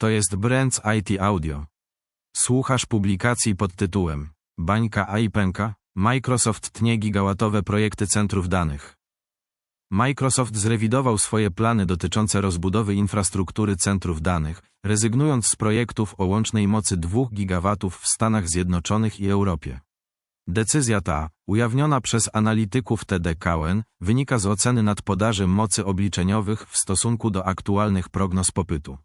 To jest Brands IT Audio. Słuchasz publikacji pod tytułem Bańka AI pęka? Microsoft tnie gigawatowe projekty centrów danych. Microsoft zrewidował swoje plany dotyczące rozbudowy infrastruktury centrów danych, rezygnując z projektów o łącznej mocy 2 gigawatów w Stanach Zjednoczonych i Europie. Decyzja ta, ujawniona przez analityków TD Cowen, wynika z oceny nadpodaży mocy obliczeniowych w stosunku do aktualnych prognoz popytu.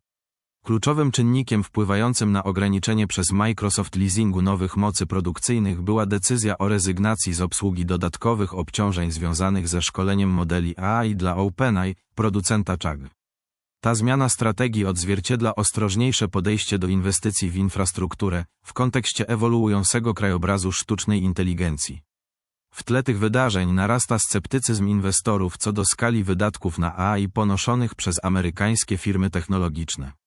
Kluczowym czynnikiem wpływającym na ograniczenie przez Microsoft leasingu nowych mocy produkcyjnych była decyzja o rezygnacji z obsługi dodatkowych obciążeń związanych ze szkoleniem modeli AI dla OpenAI, producenta CHAG. Ta zmiana strategii odzwierciedla ostrożniejsze podejście do inwestycji w infrastrukturę w kontekście ewoluującego krajobrazu sztucznej inteligencji. W tle tych wydarzeń narasta sceptycyzm inwestorów co do skali wydatków na AI ponoszonych przez amerykańskie firmy technologiczne.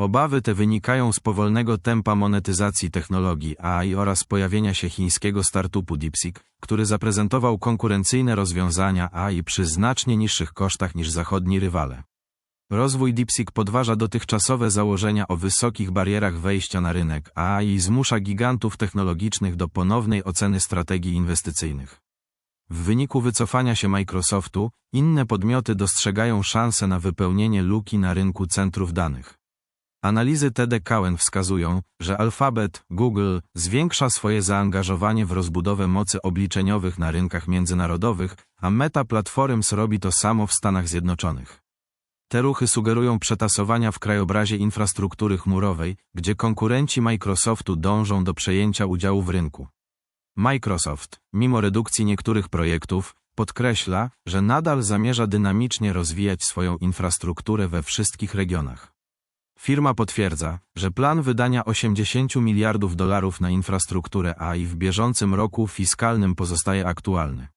Obawy te wynikają z powolnego tempa monetyzacji technologii AI oraz pojawienia się chińskiego startupu DeepSeek, który zaprezentował konkurencyjne rozwiązania AI przy znacznie niższych kosztach niż zachodni rywale. Rozwój DeepSeek podważa dotychczasowe założenia o wysokich barierach wejścia na rynek AI i zmusza gigantów technologicznych do ponownej oceny strategii inwestycyjnych. W wyniku wycofania się Microsoftu, inne podmioty dostrzegają szansę na wypełnienie luki na rynku centrów danych. Analizy TD Cowen wskazują, że Alphabet, Google, zwiększa swoje zaangażowanie w rozbudowę mocy obliczeniowych na rynkach międzynarodowych, a Meta Platforms robi to samo w Stanach Zjednoczonych. Te ruchy sugerują przetasowania w krajobrazie infrastruktury chmurowej, gdzie konkurenci Microsoftu dążą do przejęcia udziału w rynku. Microsoft, mimo redukcji niektórych projektów, podkreśla, że nadal zamierza dynamicznie rozwijać swoją infrastrukturę we wszystkich regionach. Firma potwierdza, że plan wydania 80 miliardów dolarów na infrastrukturę AI w bieżącym roku fiskalnym pozostaje aktualny.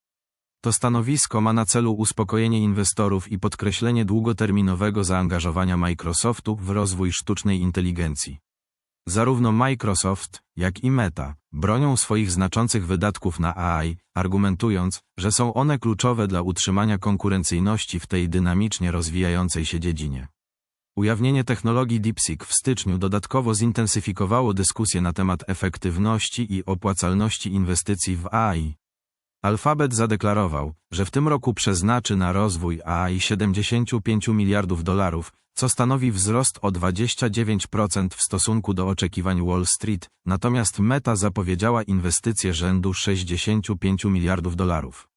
To stanowisko ma na celu uspokojenie inwestorów i podkreślenie długoterminowego zaangażowania Microsoftu w rozwój sztucznej inteligencji. Zarówno Microsoft, jak i Meta bronią swoich znaczących wydatków na AI, argumentując, że są one kluczowe dla utrzymania konkurencyjności w tej dynamicznie rozwijającej się dziedzinie. Ujawnienie technologii DeepSeek w styczniu dodatkowo zintensyfikowało dyskusję na temat efektywności i opłacalności inwestycji w AI. Alphabet zadeklarował, że w tym roku przeznaczy na rozwój AI 75 miliardów dolarów, co stanowi wzrost o 29% w stosunku do oczekiwań Wall Street, natomiast Meta zapowiedziała inwestycje rzędu 65 miliardów dolarów.